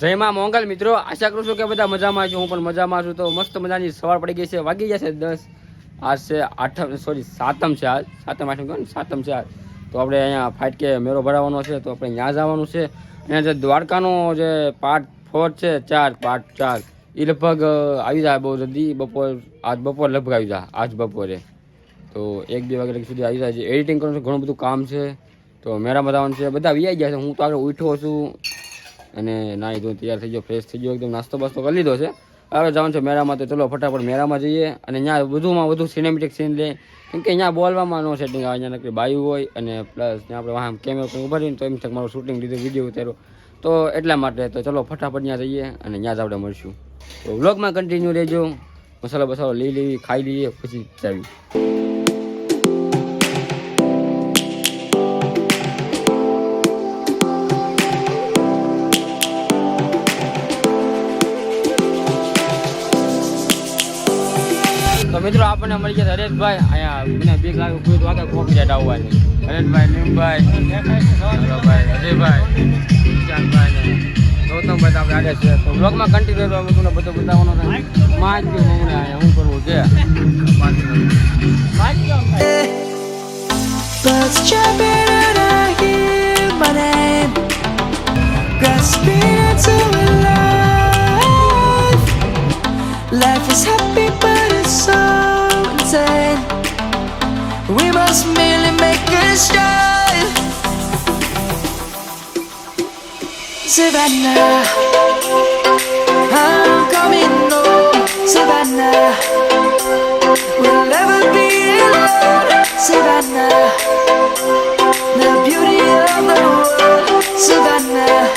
જય માં મોંગલ, મિત્રો. આશા કરું છું કે બધા મજામાં છું. હું પણ મજામાં છું. તો મસ્ત મજાની સવાર પડી ગઈ છે. વાગી છે દસ. આજ છે આઠમ સોરી સાતમ છે આજ. સાતમ આઠમ કહો ને? સાતમ છે આજ. તો આપણે અહીંયા ફાઇટ કે મેળો ભરાવાનો છે. તો આપણે ત્યાં જવાનું છે. અહીંયા જે દ્વારકાનો જે પાર્ટ ફોર છે, ચાર પાર્ટ ચાર. એ લગભગ આવી જાય બહુ જલ્દી. બપોર, આજ બપોર લગભગ આવી જાય, આજ બપોરે. તો એક, બે વાગ્યા સુધી આવી જાય. છે એડિટિંગ કરવાનું ઘણું બધું કામ છે. તો મેરા જવાનું છે. બધા વી ગયા છે. હું તો આગળ ઉઠ્યો છું. અને નાહી ધોઈ તૈયાર થઈ ગયો ફ્રેશ થઈ ગયો, એકદમ નાસ્તો બાસ્તો કરી લીધો છે. હવે જવાનું છે મેળામાં, તો ચલો ફટાફટ મેળામાં જઈએ અને ત્યાં વધુમાં વધુ સિનેમેટિક સીન લે. કેમ કે અહીંયા બોલવામાં નો સેટિંગ આવે અહીંયા નકરી બાયું હોય અને પ્લસ ત્યાં આપણે વાહન કેમેરા ઊભા રહીને તો એમ થાય મારું શૂટિંગ લીધું વીડિયો ઉતાર્યો. તો એટલા માટે તો ચલો ફટાફટ ત્યાં જઈએ અને ત્યાં જ આપણે મળશું. તો વ્લોગમાં કન્ટિન્યુ રહેજો. મસાલો બસાલો લઈ લેવી, ખાઈ લઈએ, પછી જાવી. આપણને મળી ગયા હરેશભાઈ, અહીંયા બીક લાગે, કોઈ વાગે આગળ કોપીરાઇટ આવવાની હરેશભાઈ, નીમભાઈ. ભાઈ અજયભાઈ ઈશાનભાઈ ને. ગૌતમભાઈ તો આપણે આગળ છે. તો બ્લોગમાં કન્ટિન્યુ રહેવા તમને બધું બતાવવાનો છે. માં જ હું અહીંયા શું કરવું છે? Birds jumping Savannah I'm coming home Savannah We'll never be alone Savannah The beauty of the world Savannah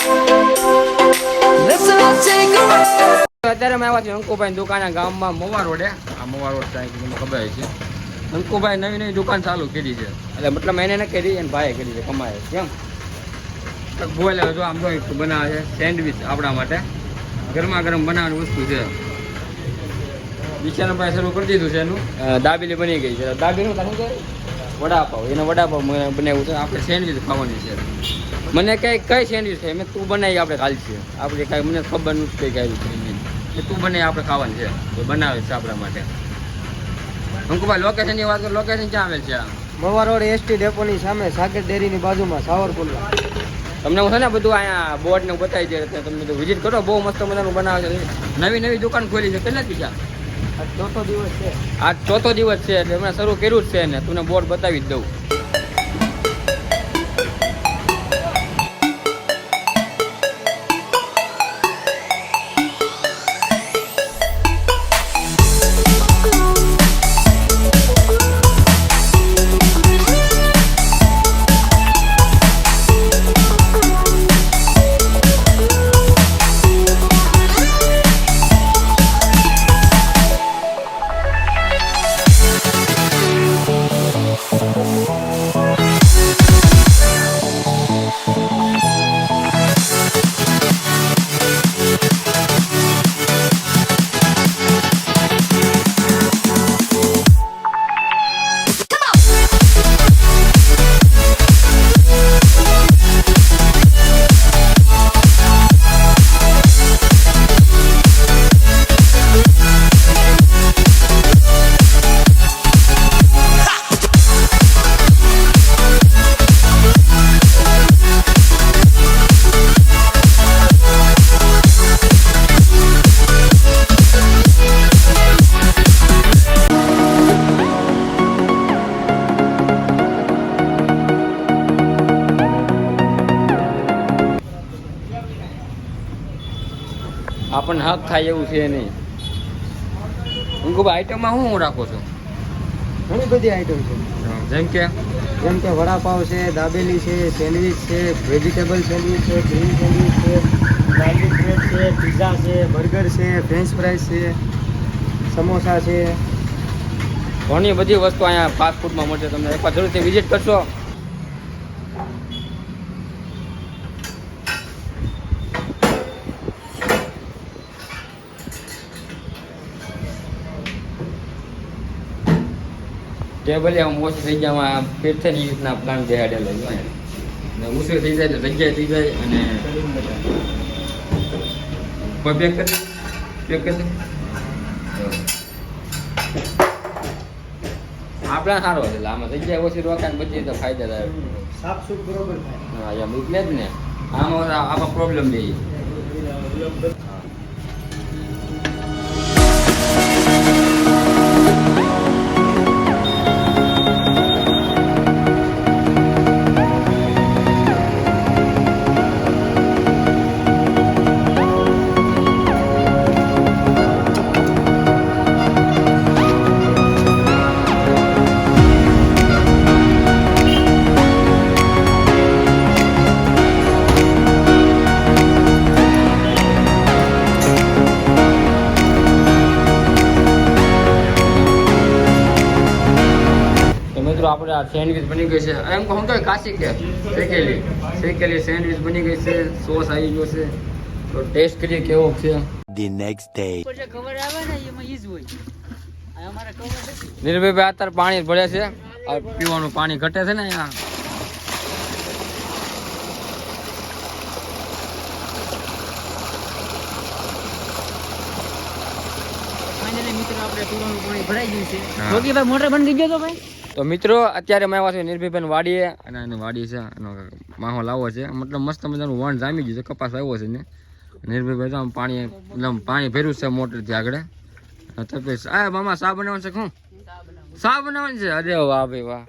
Let's all take a ride અત્યારે મેં આવ્યા છે અંકુભાઈ દુકાને ગામમાં મવા રોડે આ મવા રોડ સાહેબ તમને ખબર છે અંકુભાઈ નવી નવી દુકાન ચાલુ કરી છે. એટલે મતલબ એને ન કરી એને ભાઈએ કરી છે કમાય કેમ બોલે જો આમ જો બનાવે છે સેન્ડવિચ આપણા માટે. ગરમા ગરમ બનાવવાની વસ્તુ છે. બિચારા ભાઈ શરૂ કરી દીધું છે એનું. દાબેલી બની ગઈ છે. દાબેલી શું કે વડાપાવ. એને વડાપાવ મને બનાવ્યું છે. આપણે સેન્ડવિચ ખાવાની છે. મને કઈ કઈ સેન્ડવિચ છે મેં તું બનાવી આપણે ખાલી છે. આપણે કાંઈ મને ખબર નથી કઈ કઈ તું બનાવી આપણે ખાવાની છે. બનાવે છે આપણા માટે. અંકુભાઈ લોકેશનની વાત કરો લોકેશન ક્યાં આવેલ છે મવા રોડ એસટી ડેપોની સામે સાગર ડેરીની બાજુમાં સાવરકુંડલા. તમને હું છે ને બધું અહીંયા બોર્ડ ને બતાવી દે તમે બધું વિઝિટ કરો બહુ મસ્ત મજાનું બનાવે છે. નવી નવી દુકાન ખોલી છે કેટલા પીછા આ? ચોથો દિવસ છે. આ ચોથો દિવસ છે એટલે હમણાં શરૂ કર્યું જ છે ને તું બોર્ડ બતાવી જ દઉં. આપણને હક થાય એવું છે નહીં. અંકુભાઈ આઈટમમાં શું હું રાખો છો? ઘણી બધી આઈટમ છે. જેમ કે? જેમ કે વડાપાવ છે દાબેલી છે સેન્ડવિચ છે વેજીટેબલ સેન્ડવિચ છે ગ્રીન સેન્ડવિચ છે ગાર્લિક બ્રેડ છે પિઝા છે બર્ગર છે ફ્રેન્ચ ફ્રાઈઝ છે સમોસા છે. ઘણી બધી વસ્તુ અહીંયા ફાસ્ટ ફૂડમાં મળશે તમને. એકવાર જરૂરથી વિઝિટ કરશો. ટેબલ આમ ઓછી થઈ ગયા આમ ફિટ થાય ને એ રીતના પ્લાન બેહાડેલો છે ને ઓછી થઈ જાય એટલે જગ્યાએ થઈ જાય અને પેક કરી પેક કરી આપણા સારો છે એટલે આમાં જગ્યાએ ઓછી રોકાય ને બધી તો થાય. સાફ સુફ બરોબર થાય. હા એમ એટલે જ ને. આમાં આમાં પ્રોબ્લેમ નહીં સેન્ડવિચ બની ગઈ છે. એમ કહું તો કાશી કે શેકેલી. શેકેલી સેન્ડવિચ બની ગઈ છે સોસ આવી ગયો છે. તો ટેસ્ટ કરીએ કેવો છે. The next day. ખબર આવે ને એમાં ઈ જ હોય. નીરભાઈ અત્યારે પાણી ભરે છે. પીવાનું પાણી ઘટે છે ને અહીંયા. મિત્રો આપણે પીવાનું પાણી ભરાઈ ગયું છે. મોટર બંધ ગઈ ગયો તો ભાઈ. તો મિત્રો, અત્યારે મેં આવ્યા છે નિર્ભયભાઈ વાડીએ. અને એની વાડી છે એનો માહોલ આવો છે. મતલબ મસ્ત મજાનું વણ જામી ગયું છે, કપાસ આવ્યો છે ને. નિર્ભયભાઈ આમ પાણી એકદમ પાણી ભર્યું છે મોટરથી આગળ. તપેશ, આ મામા શા બનાવવાનું છે શું શા બનાવવાનું છે? અરે વાહ ભાઈ વાહ.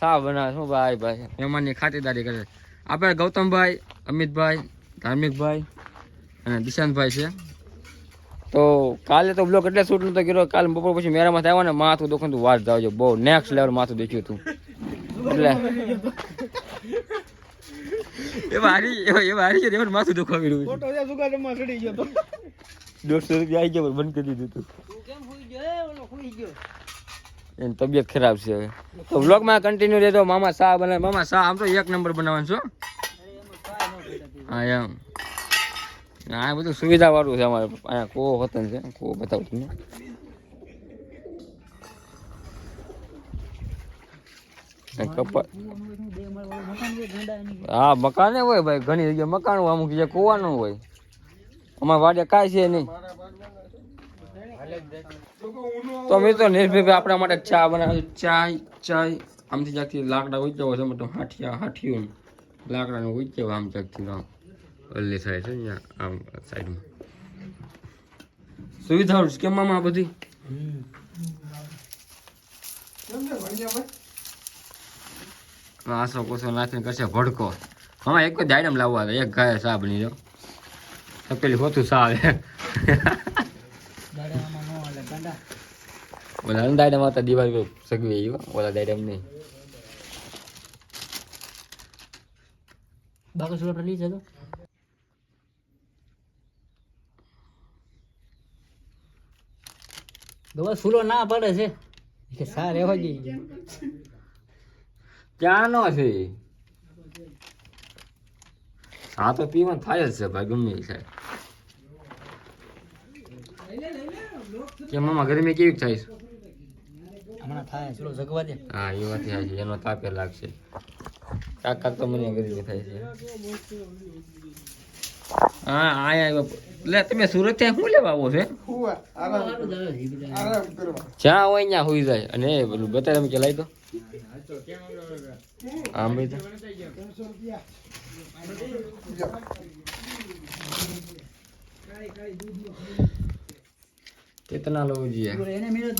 શા બનાવે શું ભાઈ ભાઈ. મહેમાનની ખાતરદારી કરે. આપણે ગૌતમભાઈ, અમિતભાઈ, ધાર્મિકભાઈ અને દિશાંતભાઈ છે. તો કાલે તો બ્લોક એટલે શૂટ નતો કર્યો. કાલે બપોર પછી મેરામાં થયા ને માથું દુખતું તું વાત જાવજો. બહુ નેક્સ્ટ લેવલ માથું દુખ્યું તું એટલે એ મારી એ મારી છે. એમાં માથું દુખવા મળ્યું ફોટો છે સુગારમાં ચડી ગયો તો. દોઢસો રૂપિયા આવી ગયો પણ બંધ કરી દીધું તું કેમ સુઈ ગયો? ઓલો સુઈ ગયો. એની તબિયત ખરાબ છે હવે. તો બ્લોગમાં કન્ટિન્યુ રહેજો. મામા શા બનાવે. મામા શાહ આમ તો એક નંબર બનાવવાનું છો હા એમ. આ બધું સુવિધા વાળું છે અમારે. અહીંયા કો વતન છે કો બતાવું તમને. હોય હા, મકાન હોય ભાઈ, ઘણી જગ્યાએ મકાન હોય, અમુક જગ્યાએ કુવાનું હોય. અમારા વાડે કાંઈ છે નહીં. તો મિત્રો, નિર્ભય આપણા માટે ચા બનાવે ચાય ચાય. આમથી જાગથી લાકડા ઉચ્ચવો છે મતલબ હાઠિયા, હાઠિયું લાકડાનું ઉચ્ચવો આમ જાગથી ઓલી સાઈડ છે અહીંયા આમ સાઈડમાં. સુવિધાઓ છે. કેમ મામા આ બધી? આસો કોસો નાખીને કરશે ભડકો. હા એક જ આઈટમ લાવવા હતા એક ગાય સા બની જો. તપેલી હોતું સા આવે. ઓલા અંદાડમ હતા દિવાળી સગવી ઓલા આઈટમ નહીં. બાકી સુરત લઈ જતો દવા સુલો ના પડે છે. કે સા રહેવા જઈએ ક્યાંનો છે હા તો પીવાનું થાય જ છે ભાઈ ગમે છે કેમ મામા ગરમી કેવી થાય છે? હમણાં થાય ચલો જગવા દે. હા એ વાત થાય છે એનો તાપે લાગશે. કાકા કાક તો મને ગરમી થાય છે. હા આયા એટલે તમે સુરત ત્યાં શું લેવા આવો છે? જ્યાં હોય ત્યાં હોઈ જાય. અને પેલું બતા તમે ચલાવી દો. આમ ભાઈ કેતના લવું જોઈએ એને મેળવ્યો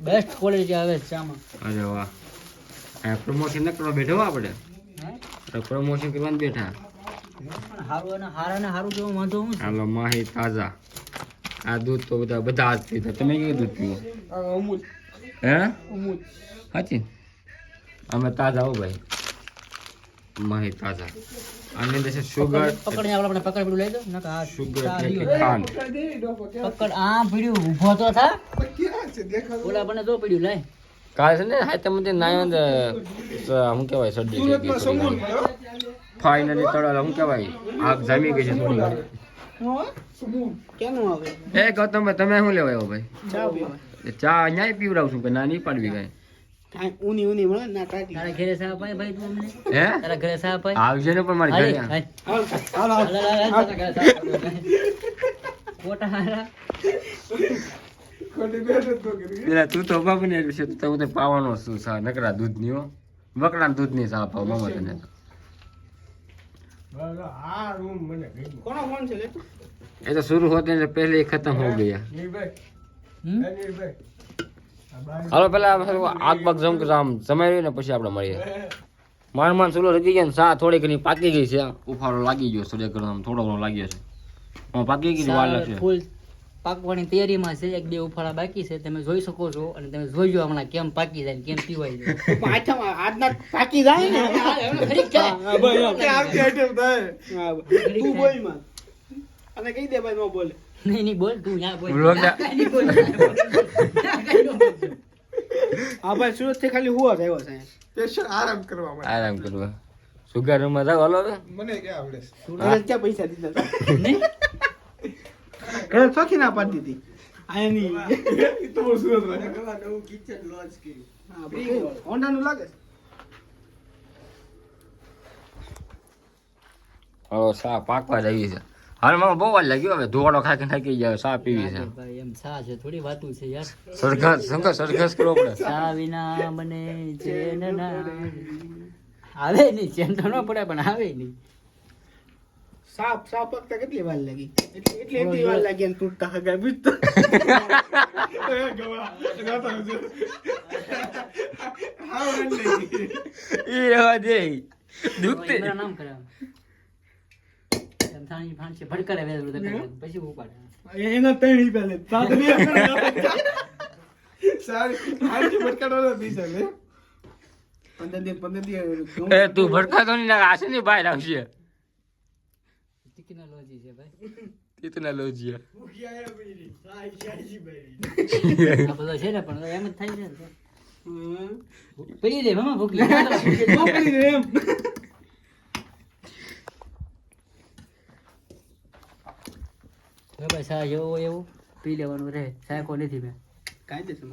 બેસ્ટ ક્વોલિટી આવે છે. ચામાં. અરે વાહ. પ્રમોશન ન કરવા બેઠો હો આપણે. હે? પ્રમોશન કરવાનું બેઠા. પણ હારું અને હારા ને હારું જેવું વાંધો હું છે. હાલો માહી તાજા. આ દૂધ તો બધા બધા જ પીધા તમે કયું દૂધ પીવો? હે? સાચી અમે તાજા હો ભાઈ. મહી તાજા. આની અંદર છે સુગર પકડ આપણે પકડ પડ્યું લઈ દો. નકર આ. કે ખાંડ. પકડ આ પડ્યું ઊભો તો થા. ઓલા બને જો પડ્યું લઈ. કાલે છે ને હા તમે નાયો ને શું કહેવાય ગઈ ફાઇનલી તળાલ શું કહેવાય. આગ જામી ગઈ છે થોડી એ ગૌતમભાઈ તમે શું લેવા આવ્યો ભાઈ? ચા ચા અહીંયા પીવડાવું છું કે ના નહીં પાડવી કાંઈ? તું તો બાપ ને છે તું તો પાવાનો છું સા નકરા દૂધની બકરા દૂધની સા પાવ મામા તને એ તો શરૂ હોતે પહેલે ખતમ હો ગયા. હાલો પેલા આગ બાગ જમ આમ જમાવી ને પછી આપણે મળીએ. માર માન ચૂલો રગી ગયા ને સા થોડી ઘણી પાકી ગઈ છે. ઉફાળો લાગી ગયો ઘણો આમ થોડો ઘણો લાગ્યો છે. પાકી ગઈ વાર લાગશે ફૂલ પાકવાની તૈયારીમાં છે એક બે ઉફાળા બાકી છે તમે જોઈ શકો છો અને તમે જોઈજો હમણાં કેમ પાકી જાય કેમ પીવાય જાય. આજના પાકી જાય ને? તું બોલમાં અને કહી દે ભાઈ નો બોલે. નહીં નહીં બોલ તું ના બોલ. Vlog ના- ત્યાં નહીં બોલ. હા ભાઈ સુરતથી ખાલી હુવા આવ્યો છે આરામ કરવા સુગર રૂમમાં જાવ મને કે આવડે સુરત ક્યાં પૈસા દીધા નહીં? ઘરે ચોખી ના પાડી દીધી. આની હોન્ડા નું લાગે હવે સા પાકવા જઈએ છે. હાલ મામા બહુ વાર લાગ્યો હવે ધોવાડો ખાખી થાકી જાય સા પીવી છે. ભાઈ એમ સા છે થોડી વાતું છે યાર. સરઘસ શંકર સરઘસ કરો પડે. સા વિના મને ચેન ના આવે નહીં ચેન તો ન પડે પણ આવે નહીં. સાપ સાપ પકતા કેટલી વાર લાગી? એટલી એટલી એટલી વાર લાગી અને તૂટતા હગા બીજતો એ રહેવા દે. દુખતે. નામ કરાવે સમથાણી ફાંસે ભડકારે વેલું. પછી ઉપાડે. એના ત્રણ પહેલે. સાત સારી. ભટકાડો પૈસા લે પંદર દિન પંદર દિન એ તું ભડકાતો નહીં ના આશે ને બહાર આવશે. ટેકનોલોજી છે ભાઈ. કિતના લોજિયા આ બધા છે ને પણ એમ જ થાય છે ને. પી લે મામા ભૂખ. લાગે. એમ. ભાઈ સા જેવો એવું પી લેવાનું રહે. સાયકો નથી મેં. કાયદેસર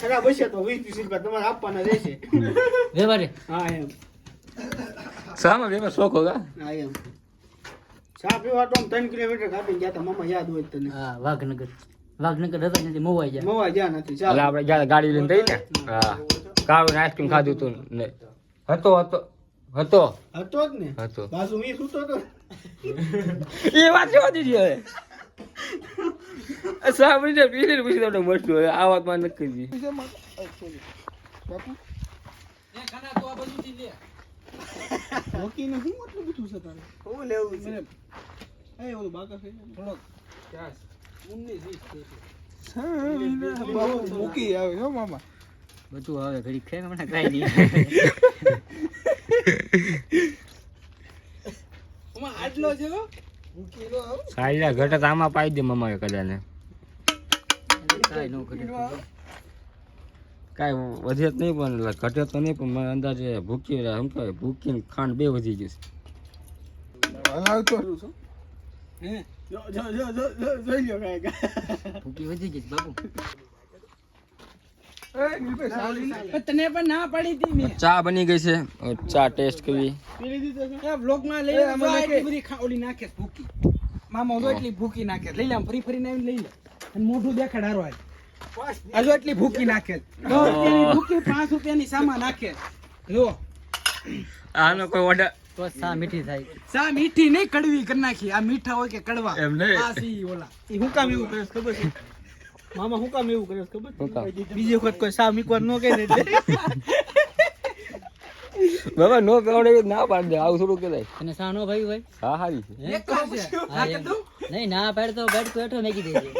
ખરાબ હશે તો વીસ ત્રીસ રૂપિયા તમારે આપવાના રહેશે. વેપારી હા એમ. સામા વેપાર શોખ હોગા? હા એમ. ચા પીવા તો ત્રણ કિલોમીટર કાપીને ગયા તા મામા યાદ હોય તને. હા વાઘનગર. વાઘનગર હતા નથી મોવાઈ જાય મવા ગયા નથી એટલે આપણે ગયા ગાડી લઈને જઈ ને હા. કાળું આઈસ્ક્રીમ ખાધું તું ને. હતો હતો. હતો. હતો જ ને. હતો. બાજુ વીસ ઉતો તો એ વાત જવા દીધી હવે? સાંભળી જાય પછી તમને મસ્ત હોય આ વાતમાં નક્કી કરી હોકી નું શું એટલું બધું છે તારે? હું લેવું છે. એ ઓલું બાકા છે. થોડોક ઉન્નીસ વીસ મૂકી આવે હો મામા. બધું આવે ઘડી ખાઈ હમણાં કાંઈ નહીં. આટલો છે આમાં પાઈ દે મમ્મા કદાચ કાંઈ ન કરે કાંઈ વધે જ નહીં પણ એટલે ઘટે તો નહીં પણ મને અંદાજે ભૂકી શું કહેવાય ભૂકીને ખાંડ બે વધી જશે. હલાવતો છું. હે? જો જો જો જો જો જોઈ લ્યો કાંઈક. ભૂકી વધી ગઈ બાબુ તને પણ ના પાડી હતી મેં. ચા બની ગઈ છે. ચા ટેસ્ટ કરવી. બ્લોકમાં લઈ લે બધી નાખે ભૂકી. મામા જો એટલી ભૂકી નાખે. લઈ લે ફરી ફરીને આવીને લઈ લે. અને મોઢું દેખાડ હારો આય આ એટલી ભૂકી નાખે. ભૂકી પાંચ રૂપિયાની સામા નાખે જો. આનો કોઈ ઓર્ડર તો સા મીઠી થાય. સા મીઠી નહીં કડવી કરી નાખી. આ મીઠા હોય કે કડવા. એમ નહીં. આ સી ઓલા. એ હું કામ એવું કરે ખબર છે? મામા હું કામ એવું કરે ખબર? બીજી વખત કોઈ સા મીકવાર નો કહે ને બાબા નો પેવડે ના પાડી દે આવું થોડું કહેવાય. અને સા નો ભાઈ ભાઈ હા હારી. નહીં ના પાડ તો બેઠ તો હેઠો મેકી દેજે.